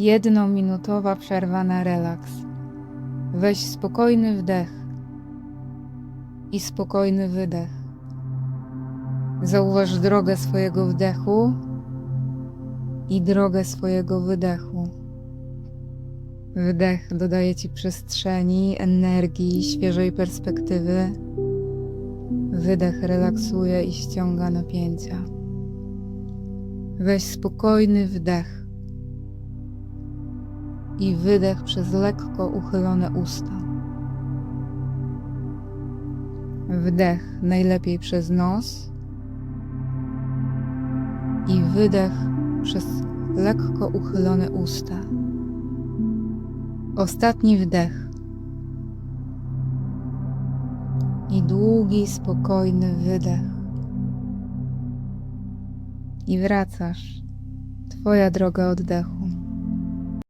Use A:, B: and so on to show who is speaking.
A: Jednominutowa przerwa na relaks. Weź spokojny wdech i spokojny wydech. Zauważ drogę swojego wdechu i drogę swojego wydechu. Wdech dodaje ci przestrzeni, energii, świeżej perspektywy. Wydech relaksuje i ściąga napięcia. Weź spokojny wdech i wydech przez lekko uchylone usta. Wdech najlepiej przez nos i wydech przez lekko uchylone usta. Ostatni wdech i długi, spokojny wydech. I wracasz. Twoja droga oddechu.